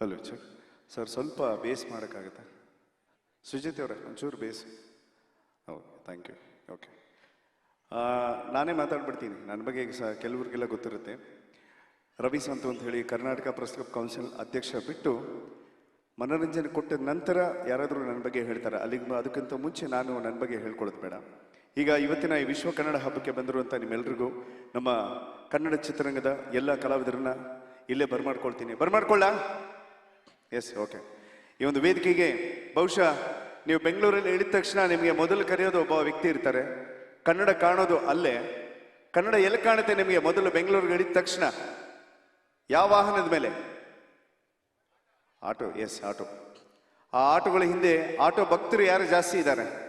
Hello sir sir ಸ್ವಲ್ಪ base ಮಾಡೋಕ್ಕಾಗತ್ತಾ? ಸುಜಿತ್ ಅವರೇ, ಒಂಚೂರು bass okay thank you okay ನಾನೇ ಮಾತಾಡ್ಬಿಡ್ತೀನಿ. ನನ್ನ ಬಗ್ಗೆ ಸಹ ಕೆಲವ್ರಿಗೆಲ್ಲ ಗೊತ್ತಿರುತ್ತೆ. ರವಿ ಸಂತ ಅಂತ ಹೇಳಿ ಕರ್ನಾಟಕ ಪ್ರೆಸ್ ಕೌನ್ಸಿಲ್ ಅಧ್ಯಕ್ಷ ಬಿಟ್ಟು ಮನೋರಂಜನೆ ಕೊಟ್ಟ ನಂತರ ಯಾರಾದರೂ ನನ್ನ ಬಗ್ಗೆ ಹೇಳ್ತಾರೆ? ಅಲ್ಲಿಗೆ ಅದಕ್ಕಿಂತ ಮುಂಚೆ ನಾನು ನನ್ನ ಬಗ್ಗೆ ಹೇಳ್ಕೊಳ್ಳೋದು ಬೇಡ. ಈಗ ಇವತ್ತಿನ ಈ ವಿಶ್ವ ಕನ್ನಡ ಹಬ್ಬಕ್ಕೆ ಬಂದಿರುವಂಥ ನಿಮ್ಮೆಲ್ರಿಗೂ ನಮ್ಮ ಕನ್ನಡ ಚಿತ್ರರಂಗದ ಎಲ್ಲ ಕಲಾವಿದರನ್ನ ಇಲ್ಲೇ ಬರ್ಮಾಡ್ಕೊಳ್ತೀನಿ. ಬರ್ಮಾಡ್ಕೊಳ್ಳ? ಎಸ್ ಓಕೆ ಈ ಒಂದು ವೇದಿಕೆಗೆ ಬಹುಶಃ ನೀವು ಬೆಂಗಳೂರಲ್ಲಿ ಇಳಿದ ತಕ್ಷಣ ನಿಮಗೆ ಮೊದಲು ಕರೆಯೋದು ಒಬ್ಬ ವ್ಯಕ್ತಿ ಇರ್ತಾರೆ. ಕನ್ನಡ ಕಾಣೋದು ಅಲ್ಲೇ. ಕನ್ನಡ ಎಲ್ಲಿ ಕಾಣುತ್ತೆ ನಿಮಗೆ ಮೊದಲು ಬೆಂಗಳೂರಿಗೆ ಇಳಿದ ತಕ್ಷಣ? ಯಾವ ವಾಹನದ ಮೇಲೆ? Auto yes auto. ಆ ಆಟೋಗಳ ಹಿಂದೆ ಆಟೋ ಭಕ್ತರು ಯಾರು ಜಾಸ್ತಿ ಇದ್ದಾರೆ?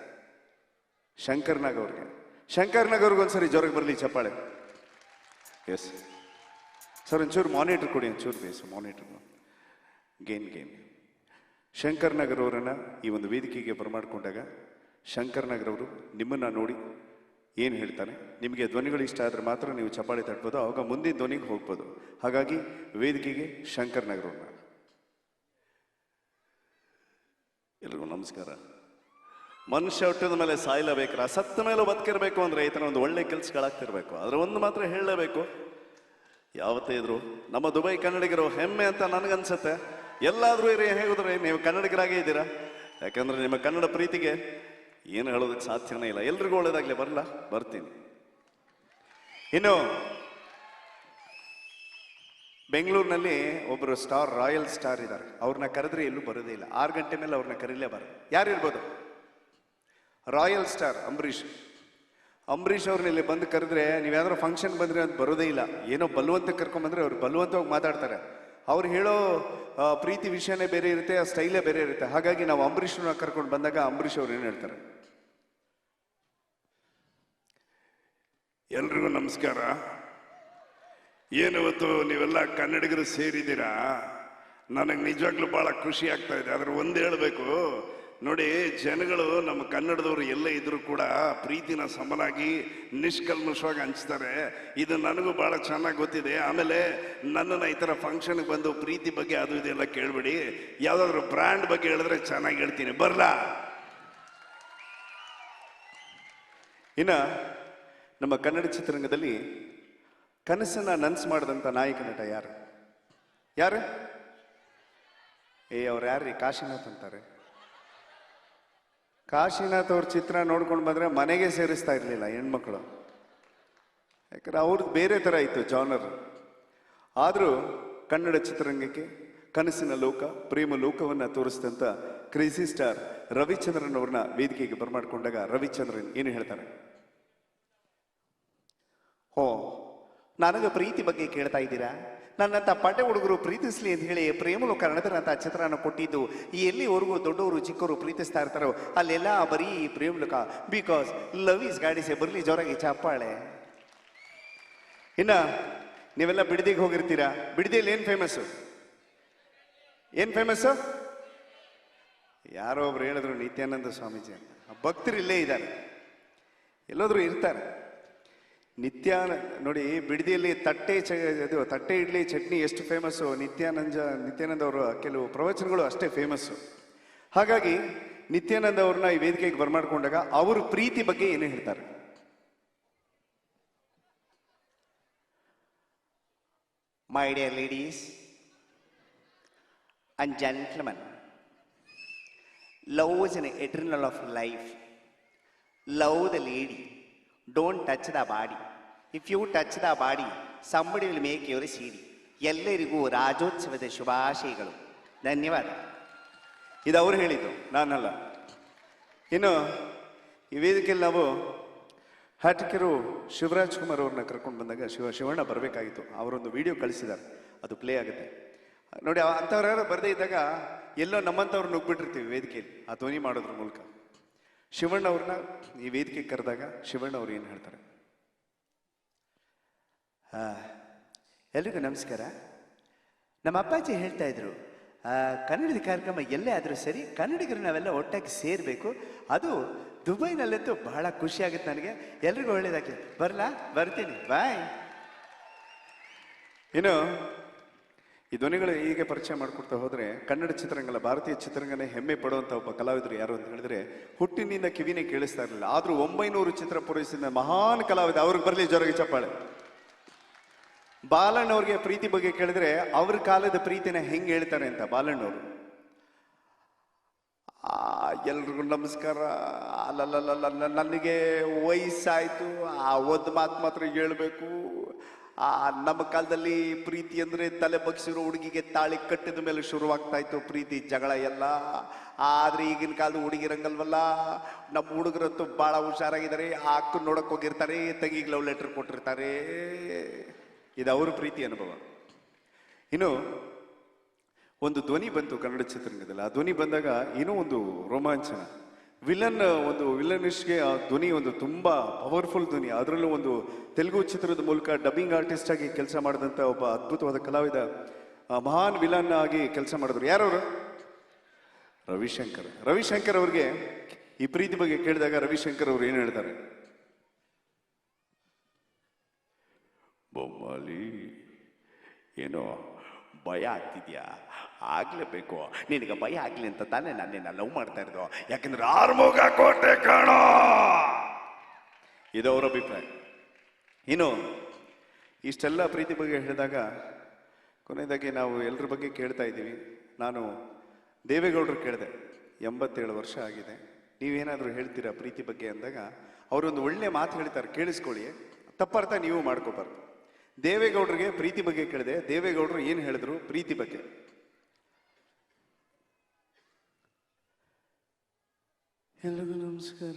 ಶಂಕರ್ನಾಗ್ ಅವ್ರಿಗೆ. ಶಂಕರ್ನಾಗ್ ಅವ್ರಿಗೆ ಒಂದ್ಸರಿ ಜ್ವರಕ್ಕೆ ಬರಲಿ ಚಪ್ಪಾಳೆ. ಎಸ್ ಸರ್, ಒಂಚೂರು ಮಾನಿಟರ್ ಕೊಡಿ, ಒಂಚೂರು bass monitor gain gain. Shankar Nagar ಅವರನ್ನು ಈ ಒಂದು ವೇದಿಕೆಗೆ ಬರಮಾಡಿಕೊಂಡಾಗ ಶಂಕರ್ ನಗರ್ ಅವರು ನಿಮ್ಮನ್ನು ನೋಡಿ ಏನು ಹೇಳ್ತಾನೆ ನಿಮಗೆ ಧ್ವನಿಗಳು ಇಷ್ಟ ಆದರೆ ಮಾತ್ರ ನೀವು ಚಪ್ಪಾಳೆ ತಟ್ಬೋದು ಆವಾಗ ಮುಂದಿನ ಧ್ವನಿಗೆ ಹೋಗ್ಬೋದು. ಹಾಗಾಗಿ ವೇದಿಕೆಗೆ ಶಂಕರ್ ನಗರ್ ಅವ್ರನ್ನ. ಎಲ್ರಿಗೂ ನಮಸ್ಕಾರ. ಮನುಷ್ಯ ಹುಟ್ಟಿದ ಮೇಲೆ ಸಾಯಲೇಬೇಕ್ರ, ಸತ್ತ ಮೇಲೆ ಬದುಕಿರ್ಬೇಕು ಈ ಈತನ ಒಂದು ಒಳ್ಳೆ ಕೆಲಸಗಳಾಗ್ತಿರ್ಬೇಕು. ಅದರ ಒಂದು ಮಾತ್ರ ಹೇಳಲೇಬೇಕು, ಯಾವತ್ತೇ ಇದ್ರು ನಮ್ಮ ದುಬೈ ಕನ್ನಡಿಗರು ಹೆಮ್ಮೆ ಅಂತ ನನಗನ್ಸುತ್ತೆ. ಎಲ್ಲಾದ್ರೂ ಇರಿ, ಹೇಗಿದ್ರೆ ನೀವು ಕನ್ನಡಿಗರಾಗೇ ಇದ್ದೀರಾ? ಯಾಕಂದ್ರೆ ನಿಮ್ಮ ಕನ್ನಡ ಪ್ರೀತಿಗೆ ಏನು ಹೇಳೋದಕ್ಕೆ ಸಾಧ್ಯನೇ ಇಲ್ಲ. ಎಲ್ರಿಗೂ ಒಳ್ಳೇದಾಗ್ಲಿ ಬರಲ್ಲ ಬರ್ತೀನಿ. ಇನ್ನು, ಬೆಂಗಳೂರಿನಲ್ಲಿ ಒಬ್ಬರು ಸ್ಟಾರ್, ರಾಯಲ್ ಸ್ಟಾರ್ ಇದ್ದಾರೆ. ಅವ್ರನ್ನ ಕರೆದ್ರೆ ಎಲ್ಲೂ ಬರೋದೇ ಇಲ್ಲ. ಆರು ಗಂಟೆ ಮೇಲೆ ಅವ್ರನ್ನ ಕರೀಲೇಬಾರ್ದು. ಯಾರು ಇರ್ಬೋದು ರಾಯಲ್ ಸ್ಟಾರ್, ಅಂಬರೀಷ್. ಅಂಬರೀಷ್ ಅವ್ರನ್ನ ಇಲ್ಲಿ ಬಂದು ಕರೆದ್ರೆ ನೀವ್ಯಾವ್ದಾರು ಫಂಕ್ಷನ್ ಬಂದ್ರೆ ಅದು ಬರೋದೇ ಇಲ್ಲ. ಏನೋ ಬಲವಂತ ಕರ್ಕೊಂಬಂದ್ರೆ ಅವ್ರು ಬಲವಂತವಾಗಿ ಮಾತಾಡ್ತಾರೆ. ಅವ್ರು ಹೇಳೋ ಪ್ರೀತಿ ವಿಷಯನೇ ಬೇರೆ ಇರುತ್ತೆ, ಆ ಸ್ಟೈಲೇ ಬೇರೆ ಇರುತ್ತೆ. ಹಾಗಾಗಿ ನಾವು ಅಂಬರೀಷ್ನ ಕರ್ಕೊಂಡು ಬಂದಾಗ ಅಂಬರೀಷ್ ಅವ್ರು ಏನು ಹೇಳ್ತಾರೆ? ಎಲ್ರಿಗೂ ನಮಸ್ಕಾರ. ಏನಿವತ್ತು ನೀವೆಲ್ಲ ಕನ್ನಡಿಗರು ಸೇರಿದ್ದೀರಾ? ನನಗೆ ನಿಜವಾಗ್ಲೂ ಬಹಳ ಖುಷಿ ಆಗ್ತಾ ಇದೆ. ಆದ್ರೆ ಒಂದು ಹೇಳಬೇಕು. ನೋಡಿ, ಜನಗಳು ನಮ್ಮ ಕನ್ನಡದವರು ಎಲ್ಲ ಇದ್ರು ಕೂಡ ಪ್ರೀತಿನ ಸಮನಾಗಿ ನಿಷ್ಕಲ್ಮಶವಾಗಿ ಹಂಚ್ತಾರೆ. ಇದು ನನಗೂ ಬಹಳ ಚೆನ್ನಾಗಿ ಗೊತ್ತಿದೆ. ಆಮೇಲೆ ನನ್ನನ್ನು ಈ ಥರ ಫಂಕ್ಷನ್ಗೆ ಬಂದು ಪ್ರೀತಿ ಬಗ್ಗೆ ಅದು ಇದೆಲ್ಲ ಕೇಳಬೇಡಿ. ಯಾವುದಾದ್ರೂ ಬ್ರ್ಯಾಂಡ್ ಬಗ್ಗೆ ಹೇಳಿದ್ರೆ ಚೆನ್ನಾಗಿ ಹೇಳ್ತೀನಿ. ಬರಲಾ? ಇನ್ನು ನಮ್ಮ ಕನ್ನಡ ಚಿತ್ರರಂಗದಲ್ಲಿ ಕನಸನ್ನು ನನ್ಸ್ ಮಾಡಿದಂಥ ನಾಯಕ ನಟ ಯಾರು? ಯಾರು? ಏ, ಅವ್ರು ಯಾರ್ರಿ? ಕಾಶಿನಾಥ್ ಅಂತಾರೆ. ಕಾಶಿನಾಥ್ ಅವ್ರ ಚಿತ್ರ ನೋಡ್ಕೊಂಡು ಬಂದರೆ ಮನೆಗೆ ಸೇರಿಸ್ತಾ ಇರಲಿಲ್ಲ ಹೆಣ್ಮಕ್ಳು. ಯಾಕಂದ್ರೆ ಅವ್ರದ್ದು ಬೇರೆ ಥರ ಇತ್ತು ಜಾನರ್ ಆದರೂ ಕನ್ನಡ ಚಿತ್ರರಂಗಕ್ಕೆ ಕನಸಿನ ಲೋಕ, ಪ್ರೇಮ ಲೋಕವನ್ನು ತೋರಿಸಿದಂಥ ಕ್ರೇಜಿ ಸ್ಟಾರ್ ರವಿಚಂದ್ರನ್ ಅವ್ರನ್ನ ವೇದಿಕೆಗೆ ಬರಮಾಡಿಕೊಂಡಾಗ ರವಿಚಂದ್ರನ್ ಏನು ಹೇಳ್ತಾರೆ? ಹೋ, ನನಗೆ ಪ್ರೀತಿ ಬಗ್ಗೆ ಕೇಳ್ತಾ ಇದ್ದೀರಾ? ನನ್ನಂತ ಪಾಠ ಹುಡುಗರು ಪ್ರೀತಿಸಲಿ ಅಂತ ಹೇಳಿ ಪ್ರೇಮಲು ಕನ್ನಡದಂಥ ಚಿತ್ರನ ಕೊಟ್ಟಿದ್ದು. ಎಲ್ಲಿವರೆಗೂ ದೊಡ್ಡವರು ಚಿಕ್ಕವರು ಪ್ರೀತಿಸ್ತಾ ಇರ್ತಾರೋ ಅಲ್ಲೆಲ್ಲ ಬರೀ ಪ್ರೇಮಲುಕ ಬಿಕಾಸ್ ಲವ್ ಈಸ್ ಗಾಡಿಸೆ ಬರಲಿ ಜೋರಾಗಿ ಚಪ್ಪಾಳೆ. ಇನ್ನ ನೀವೆಲ್ಲ ಬಿಡದಿಗೆ ಹೋಗಿರ್ತೀರಾ? ಬಿಡದಿಯಲ್ಲಿ ಏನು ಫೇಮಸ್ಸು ಏನು ಫೇಮಸ್ಸು ಯಾರೋ ಒಬ್ರು ಹೇಳಿದ್ರು ನಿತ್ಯಾನಂದ ಸ್ವಾಮೀಜಿ ಅಂತ. ಭಕ್ತರು ಇಲ್ಲೇ ಇದ್ದಾರೆ. ಎಲ್ಲಾದರೂ ಇರ್ತಾರೆ. ನಿತ್ಯ ನೋಡಿ ಬಿಡದಿಯಲ್ಲಿ ತಟ್ಟೆ ಚ ಇದು ತಟ್ಟೆ ಇಡ್ಲಿ ಚಟ್ನಿ ಎಷ್ಟು ಫೇಮಸ್ಸು ನಿತ್ಯಾನಂದ ನಿತ್ಯಾನಂದ ಅವರ ಕೆಲವು ಪ್ರವಚನಗಳು ಅಷ್ಟೇ ಫೇಮಸ್ಸು ಹಾಗಾಗಿ ನಿತ್ಯಾನಂದ ಅವ್ರನ್ನ ಈ ವೇದಿಕೆಗೆ ಬರ್ಮಾಡ್ಕೊಂಡಾಗ ಅವರು ಪ್ರೀತಿ ಬಗ್ಗೆ ಏನು ಹೇಳ್ತಾರೆ? My dear ladies and gentlemen, love is an eternal of life love the lady don't touch the body. If you touch the body, somebody will make your CD. ಎಲ್ಲರಿಗೂ ರಾಜೋತ್ಸವದ ಶುಭಾಶಯಗಳು. ಧನ್ಯವಾದ. ಇದು ಅವರು ಹೇಳಿದ್ದು ನಾನಲ್ಲ. ಇನ್ನು ಈ ವೇದಿಕೆಯಲ್ಲಿ ನಾವು ಹಾಟಿಕೆರು ಶಿವರಾಜ್ ಕುಮಾರ್ ಅವ್ರನ್ನ ಕರ್ಕೊಂಡು ಬಂದಾಗ ಶಿವ ಶಿವಣ್ಣ ಬರಬೇಕಾಗಿತ್ತು. ಅವರೊಂದು ವಿಡಿಯೋ ಕಳಿಸಿದ್ದಾರೆ. ಅದು ಪ್ಲೇ ಆಗುತ್ತೆ. ನೋಡಿ ಅಂಥವ್ರು ಬರದೇ ಇದ್ದಾಗ ಎಲ್ಲೋ ನಮ್ಮಂಥವ್ರು ನುಗ್ಬಿಟ್ಟಿರ್ತೀವಿ ವೇದಿಕೆಯಲ್ಲಿ. ಆ ಧ್ವನಿ ಮಾಡೋದ್ರ ಮೂಲಕ. ಶಿವಣ್ಣ ಅವ್ರನ್ನ ಈ ವೇದಿಕೆಗೆ ಕರೆದಾಗ ಶಿವಣ್ಣ ಅವ್ರು ಏನು ಹೇಳ್ತಾರೆ? ಎಲ್ರಿಗೂ ನಮಸ್ಕಾರ. ನಮ್ಮ ಅಪ್ಪಾಜಿ ಹೇಳ್ತಾ ಇದ್ರು ಕನ್ನಡದ ಕಾರ್ಯಕ್ರಮ ಎಲ್ಲೇ ಆದರೂ ಸರಿ, ಕನ್ನಡಿಗರು ನಾವೆಲ್ಲ ಒಟ್ಟಾಗಿ ಸೇರಬೇಕು. ಅದು ದುಬೈನಲ್ಲಂತೂ ಬಹಳ ಖುಷಿ ಆಗುತ್ತೆ ನನಗೆ. ಎಲ್ರಿಗೂ ಒಳ್ಳೇದಾಗಿ ಬರಲಾ? ಬರ್ತೀನಿ. ಬಾಯ್ ಇನ್ನು, ಈ ಧ್ವನಿಗಳು ಹೀಗೆ ಪರಿಚಯ ಮಾಡ್ಕೊಡ್ತಾ ಹೋದರೆ, ಕನ್ನಡ ಚಿತ್ರರಂಗಲ್ಲ, ಭಾರತೀಯ ಚಿತ್ರರಂಗನೇ ಹೆಮ್ಮೆ ಪಡುವಂಥ ಒಬ್ಬ ಕಲಾವಿದರು ಯಾರು ಅಂತ ಹೇಳಿದ್ರೆ, ಹುಟ್ಟಿನಿಂದ ಕಿವಿನೇ ಕೇಳಿಸ್ತಾ ಇರಲಿಲ್ಲ. ಆದರೂ ಒಂಬೈನೂರು ಚಿತ್ರ ಪೂರೈಸಿದ ಮಹಾನ್ ಕಲಾವಿದ, ಅವ್ರಿಗೆ ಬರಲಿ ಜೊರಗಿ ಚಪ್ಪಾಳೆ. ಬಾಲಣ್ಣವ್ರಿಗೆ ಪ್ರೀತಿ ಬಗ್ಗೆ ಕೇಳಿದ್ರೆ ಅವ್ರ ಕಾಲದ ಪ್ರೀತಿನ ಹೆಂಗೆ ಹೇಳ್ತಾರೆ ಅಂತ ಬಾಲಣ್ಣವರು. ಎಲ್ರಿಗೂ ನಮಸ್ಕಾರ. ಅಲ್ಲಲ್ಲಲ್ಲ ನನಗೆ ವಯಸ್ಸಾಯಿತು. ಆ, ಒಂದು ಮಾತು ಮಾತ್ರ ಹೇಳಬೇಕು. ಆ, ನಮ್ಮ ಕಾಲದಲ್ಲಿ ಪ್ರೀತಿ ಅಂದ್ರೆ ತಲೆ ಬಗ್ಸಿರೋ ಹುಡುಗಿಗೆ ತಾಳಿ ಕಟ್ಟಿದ ಮೇಲೆ ಶುರುವಾಗ್ತಾ ಇತ್ತು ಪ್ರೀತಿ, ಜಗಳ ಎಲ್ಲ. ಆದ್ರೆ ಈಗಿನ ಕಾಲದ ಹುಡುಗಿರಂಗಲ್ವಲ್ಲ, ನಮ್ಮ ಹುಡುಗರಂತೂ ಭಾಳ ಹುಷಾರಾಗಿದ್ದಾರೆ. ಆ ಅಕ್ಕ ನೋಡಕ್ ಹೋಗಿರ್ತಾರೆ, ತಂಗಿಗೆ ಲವ್ ಲೆಟರ್ ಕೊಟ್ಟಿರ್ತಾರೆ. ಇದು ಅವರು ಪ್ರೀತಿ ಅನುಭವ. ಇನ್ನು ಒಂದು ಧ್ವನಿ ಬಂತು ಕನ್ನಡ ಚಿತ್ರರಂಗದಲ್ಲಿ. ಆ ಧ್ವನಿ ಬಂದಾಗ ಏನೋ ಒಂದು ರೋಮಾಂಚನ. ವಿಲನ್, ಒಂದು ವಿಲನಿಶ್ಗೆ ಆ ಧ್ವನಿ ಒಂದು ತುಂಬ ಪವರ್ಫುಲ್ ಧ್ವನಿ. ಅದರಲ್ಲೂ ಒಂದು ತೆಲುಗು ಚಿತ್ರದ ಮೂಲಕ ಡಬ್ಬಿಂಗ್ ಆರ್ಟಿಸ್ಟ್ ಆಗಿ ಕೆಲಸ ಮಾಡಿದಂಥ ಒಬ್ಬ ಅದ್ಭುತವಾದ ಕಲಾವಿದ ಮಹಾನ್ ವಿಲನ್ ಆಗಿ ಕೆಲಸ ಮಾಡಿದ್ರು. ಯಾರವರು? ರವಿಶಂಕರ್. ರವಿಶಂಕರ್ ಅವ್ರಿಗೆ ಈ ಪ್ರೀತಿ ಬಗ್ಗೆ ಕೇಳಿದಾಗ ರವಿಶಂಕರ್ ಅವರು ಏನು ಹೇಳ್ತಾರೆ? ಬೊಮ್ಮಲಿ. ಏನೋ ಭಯ ಆಗ್ತಿದ್ಯಾ? ಆಗ್ಲೇಬೇಕು. ನಿನಗೆ ಭಯ ಆಗ್ಲಿ ಅಂತ ತಾನೇ ನಾನು ನಿನ್ನ ಲವ್ ಮಾಡ್ತಾ ಇರೋದು. ಯಾಕಂದ್ರೆ ಆರ್ಮೋಗ ಕೋಟೆ ಕಾಣೋ. ಇದು ಅವರ ಅಭಿಪ್ರಾಯ. ಇನ್ನು ಇಷ್ಟೆಲ್ಲ ಪ್ರೀತಿ ಬಗ್ಗೆ ಹೇಳಿದಾಗ ಕೊನೆಯದಾಗಿ ನಾವು ಎಲ್ಲರ ಬಗ್ಗೆ ಕೇಳ್ತಾ ಇದ್ದೀವಿ. ನಾನು ದೇವೇಗೌಡರು ಕೇಳಿದೆ, ಎಂಬತ್ತೇಳು ವರ್ಷ ಆಗಿದೆ. ನೀವೇನಾದರೂ ಹೇಳ್ತೀರಾ ಪ್ರೀತಿ ಬಗ್ಗೆ ಅಂದಾಗ? ಅವರೊಂದು ಒಳ್ಳೆ ಮಾತು ಹೇಳ್ತಾರೆ, ಕೇಳಿಸ್ಕೊಳ್ಳಿ. ತಪ್ಪರ್ಥ ನೀವು ಮಾಡ್ಕೋಬಾರ್ದು. ದೇವೇಗೌಡರಿಗೆ ಪ್ರೀತಿ ಬಗ್ಗೆ ಕೇಳಿದೆ. ದೇವೇಗೌಡರು ಏನು ಹೇಳಿದ್ರು? ಪ್ರೀತಿ ಬಗ್ಗೆ. ಎಲ್ರಿಗೂ ನಮಸ್ಕಾರ.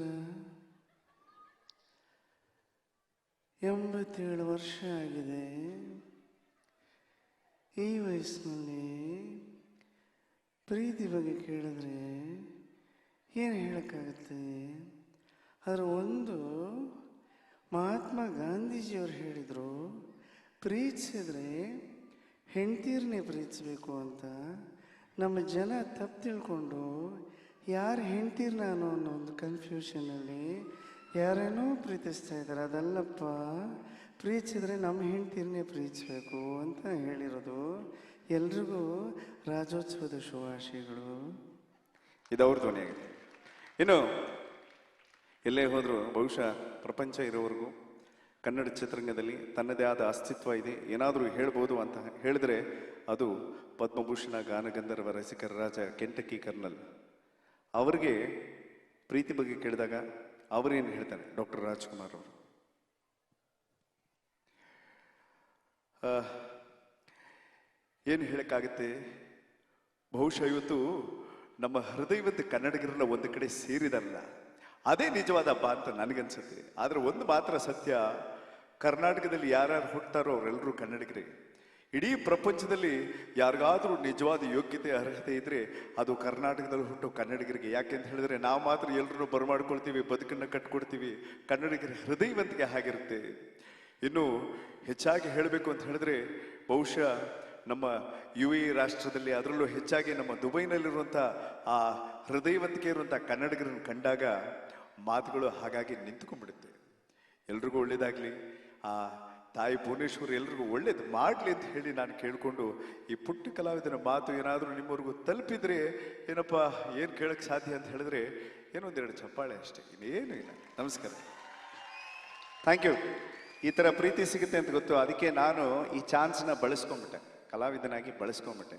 ಎಂಬತ್ತೇಳು ವರ್ಷ ಆಗಿದೆ. ಈ ವಯಸ್ಸಿನಲ್ಲಿ ಪ್ರೀತಿ ಬಗ್ಗೆ ಕೇಳಿದ್ರೆ ಏನು ಹೇಳೋಕ್ಕಾಗತ್ತೆ? ಅದರ ಒಂದು ಮಹಾತ್ಮ ಗಾಂಧೀಜಿಯವರು ಹೇಳಿದರು ಪ್ರೀತಿಸಿದ್ರೆ ಹೆಂಡ್ತೀರನ್ನೇ ಪ್ರೀತಿಸಬೇಕು ಅಂತ ನಮ್ಮ ಜನ ತಪ್ಪು ತಿಳ್ಕೊಂಡು ಯಾರು ಹೆಂಡ್ತೀರ್ನ ನಾನು ಅನ್ನೋ ಒಂದು ಕನ್ಫ್ಯೂಷನಲ್ಲಿ ಯಾರೇನೋ ಪ್ರೀತಿಸ್ತಾ ಇದ್ದಾರೆ. ಅದಲ್ಲಪ್ಪ, ಪ್ರೀತಿಸಿದ್ರೆ ನಮ್ಮ ಹೆಂಡ್ತೀರನ್ನೇ ಪ್ರೀತಿಸ್ಬೇಕು ಅಂತ ಹೇಳಿರೋದು ಎಲ್ರಿಗೂ ರಾಜೋತ್ಸವದ ಶುಭಾಶಯಗಳು. ಇದು ಅವ್ರ ಧ್ವನಿಯಾಗಿದೆ ಇನ್ನು ಎಲ್ಲೇ ಹೋದರೂ ಬಹುಶಃ ಪ್ರಪಂಚ ಇರೋವರೆಗೂ ಕನ್ನಡ ಚಿತ್ರರಂಗದಲ್ಲಿ ತನ್ನದೇ ಆದ ಅಸ್ತಿತ್ವ ಇದೆ. ಏನಾದರೂ ಹೇಳ್ಬೋದು ಅಂತ ಹೇಳಿದ್ರೆ ಅದು ಪದ್ಮಭೂಷಣ ಗಾನಗಂಧರ್ವ ರಸಿಕರ ರಾಜ ಕೆಂಟಕಿ ಕರ್ನಲ್ ಅವರಿಗೆ ಪ್ರೀತಿ ಬಗ್ಗೆ ಕೇಳಿದಾಗ ಅವರೇನು ಹೇಳ್ತಾರೆ ಡಾಕ್ಟರ್ ರಾಜ್ಕುಮಾರ್ ಅವರು? ಏನು ಹೇಳಕ್ಕಾಗತ್ತೆ? ಬಹುಶಃ ಇವತ್ತು ನಮ್ಮ ಹೃದಯವಂತ ಕನ್ನಡಿಗರನ್ನ ಒಂದು ಕಡೆ ಸೇರಿದಾರಲ್ಲ ಅದೇ ನಿಜವಾದ ಅಂತ ನನಗನ್ಸುತ್ತೆ. ಆದರೆ ಒಂದು ಮಾತ್ರ ಸತ್ಯ, ಕರ್ನಾಟಕದಲ್ಲಿ ಯಾರ್ಯಾರು ಹುಟ್ಟಾರೋ ಅವರೆಲ್ಲರೂ ಕನ್ನಡಿಗರೇ. ಇಡೀ ಪ್ರಪಂಚದಲ್ಲಿ ಯಾರಿಗಾದರೂ ನಿಜವಾದ ಯೋಗ್ಯತೆ, ಅರ್ಹತೆ ಇದ್ದರೆ ಅದು ಕರ್ನಾಟಕದಲ್ಲಿ ಹುಟ್ಟೋ ಕನ್ನಡಿಗರಿಗೆ. ಯಾಕೆಂತ ಹೇಳಿದ್ರೆ ನಾವು ಮಾತ್ರ ಎಲ್ಲರೂ ಬರಮಾಡ್ಕೊಳ್ತೀವಿ, ಬದುಕನ್ನು ಕಟ್ಕೊಡ್ತೀವಿ. ಕನ್ನಡಿಗರ ಹೃದಯವಂತಿಕೆ ಆಗಿರುತ್ತೆ ಇನ್ನು ಹೆಚ್ಚಾಗಿ ಹೇಳಬೇಕು ಅಂತ ಹೇಳಿದ್ರೆ ಬಹುಶಃ ನಮ್ಮ ಯು ಎ ರಾಷ್ಟ್ರದಲ್ಲಿ ಅದರಲ್ಲೂ ಹೆಚ್ಚಾಗಿ ನಮ್ಮ ದುಬೈನಲ್ಲಿರುವಂಥ ಆ ಹೃದಯವಂತಿಕೆ ಇರುವಂಥ ಕನ್ನಡಿಗರನ್ನು ಕಂಡಾಗ ಮಾತುಗಳು ಹಾಗಾಗಿ ನಿಂತ್ಕೊಂಡ್ಬಿಡುತ್ತೆ. ಎಲ್ರಿಗೂ ಒಳ್ಳೇದಾಗಲಿ. ಆ ತಾಯಿ ಭುವನೇಶ್ವರಿ ಎಲ್ರಿಗೂ ಒಳ್ಳೇದು ಮಾಡಲಿ ಅಂತ ಹೇಳಿ ನಾನು ಕೇಳಿಕೊಂಡು ಈ ಪುಟ್ಟ ಕಲಾವಿದನ ಮಾತು ಏನಾದರೂ ನಿಮ್ಮವರೆಗೂ ತಲುಪಿದ್ರೆ ಏನಪ್ಪ, ಏನು ಕೇಳೋಕ್ಕೆ ಸಾಧ್ಯ ಅಂತ ಹೇಳಿದ್ರೆ ಏನೊಂದೆರಡು ಚಪ್ಪಾಳೆ ಅಷ್ಟೇ, ಇನ್ನೇನು ಇಲ್ಲ. ನಮಸ್ಕಾರ. ಥ್ಯಾಂಕ್ ಯು ಈ ಥರ ಪ್ರೀತಿ ಸಿಗುತ್ತೆ ಅಂತ ಗೊತ್ತು. ಅದಕ್ಕೆ ನಾನು ಈ ಚಾನ್ಸ್ನ ಬಳಸ್ಕೊಂಡ್ಬಿಟ್ಟೆ. ಕಲಾವಿದನಾಗಿ ಬಳಸ್ಕೊಂಡ್ಬಿಟ್ಟೆ